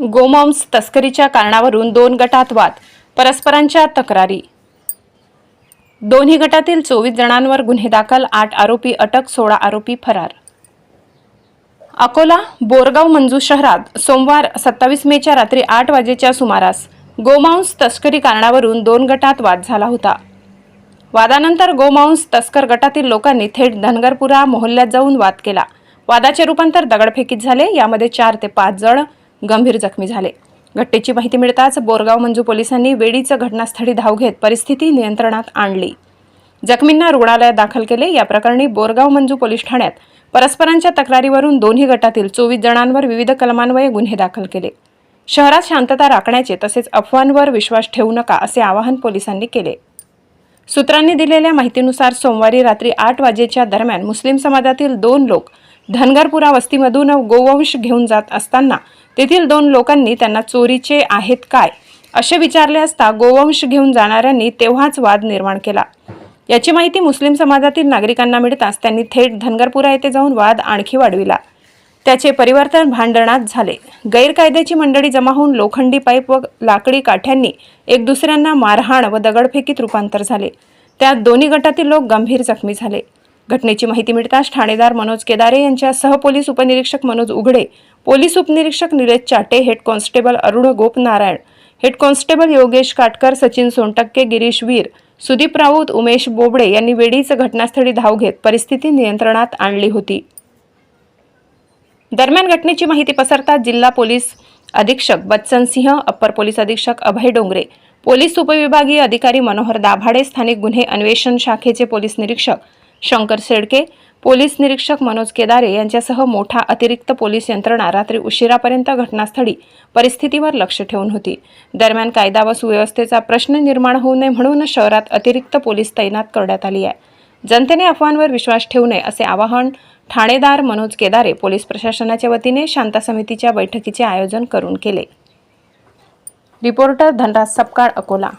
गोमांस तस्करीच्या कारणावरून दोन गटात वाद परस्परांच्या तक्रारी. दोन्ही गटातील चोवीस जणांवर गुन्हे दाखल आठ आरोपी अटक सोळा आरोपी फरार. अकोला बोरगाव मंजू शहरात सोमवार सत्तावीस मेच्या रात्री आठ वाजेच्या सुमारास गोमांस तस्करी कारणावरून दोन गटात वाद झाला होता. वादानंतर गोमांस तस्कर गटातील लोकांनी थेट धनगरपुरा मोहल्ल्यात जाऊन वाद केला. वादाचे रूपांतर दगडफेकीत झाले. यामध्ये चार ते पाच जण गंभीर जखमी झाले. घटनेची माहिती मिळताच बोरगाव मंजू पोलिसांनी वेळीच घटनास्थळी धाव घेत परिस्थिती नियंत्रणात आणली. जखमींना रुग्णालयात दाखल केले. या प्रकरणी बोरगाव मंजू पोलीस ठाण्यात परस्परांच्या तक्रारीवरून दोन्ही गटातील चोवीस जणांवर विविध कलमान्वये गुन्हे दाखल केले. शहरात शांतता राखण्याचे तसेच अफवांवर विश्वास ठेवू नका असे आवाहन पोलिसांनी केले. सूत्रांनी दिलेल्या माहितीनुसार सोमवारी रात्री आठ वाजेच्या दरम्यान मुस्लिम समाजातील दोन लोक धनगरपुरा वस्तीमधून गोवंश घेऊन जात असताना तेथील दोन लोकांनी त्यांना चोरीचे आहेत काय असे विचारले असता गोवंश घेऊन जाणाऱ्यांनी तेव्हाच वाद निर्माण केला. याची माहिती मुस्लिम समाजातील नागरिकांना मिळताच त्यांनी थेट धनगरपुरा येथे जाऊन वाद आणखी वाढविला. त्याचे परिवर्तन भांडणात झाले. गैरकायद्याची मंडळी जमा होऊन लोखंडी पाईप व लाकडी काठ्यांनी एक दुसऱ्यांना मारहाण व दगडफेकीत रूपांतर झाले. त्यात दोन्ही गटातील लोक गंभीर जखमी झाले. घटनेची माहिती मिळताच ठाणेदार मनोज केदारे यांच्या सहपोलीस उपनिरीक्षक मनोज उघडे पोलीस उपनिरीक्षक Nilesh Chate head constable Arun Gopnarayan head constable Yogesh Katkar Sachin Sontakke Girish Veer Sudeep Raut Umesh Bobade यांनी वेळीच घटनास्थळी धाव घेत परिस्थिती नियंत्रणात आणली होती. दरम्यान घटनेची माहिती पसरताच जिल्हा पोलीस अधीक्षक बच्चन सिंह अप्पर पोलीस अधीक्षक अभय डोंगरे पोलीस उपविभागीय अधिकारी मनोहर दाभाडे स्थानिक गुन्हे अन्वेषण शाखेचे पोलीस निरीक्षक शंकर शेडके पोलीस निरीक्षक मनोज केदारे यांच्यासह मोठा अतिरिक्त पोलीस यंत्रणा रात्री उशिरापर्यंत घटनास्थळी परिस्थितीवर लक्ष ठेवून होती. दरम्यान कायदा व सुव्यवस्थेचा प्रश्न निर्माण होऊ नये म्हणून शहरात अतिरिक्त पोलीस तैनात करण्यात आली आहे. जनतेने अफवांवर विश्वास ठेवू नये असे आवाहन ठाणेदार मनोज केदारे पोलीस प्रशासनाच्या वतीने शांता समितीच्या बैठकीचे आयोजन करून केले. रिपोर्टर धनराज सपकाळ अकोला.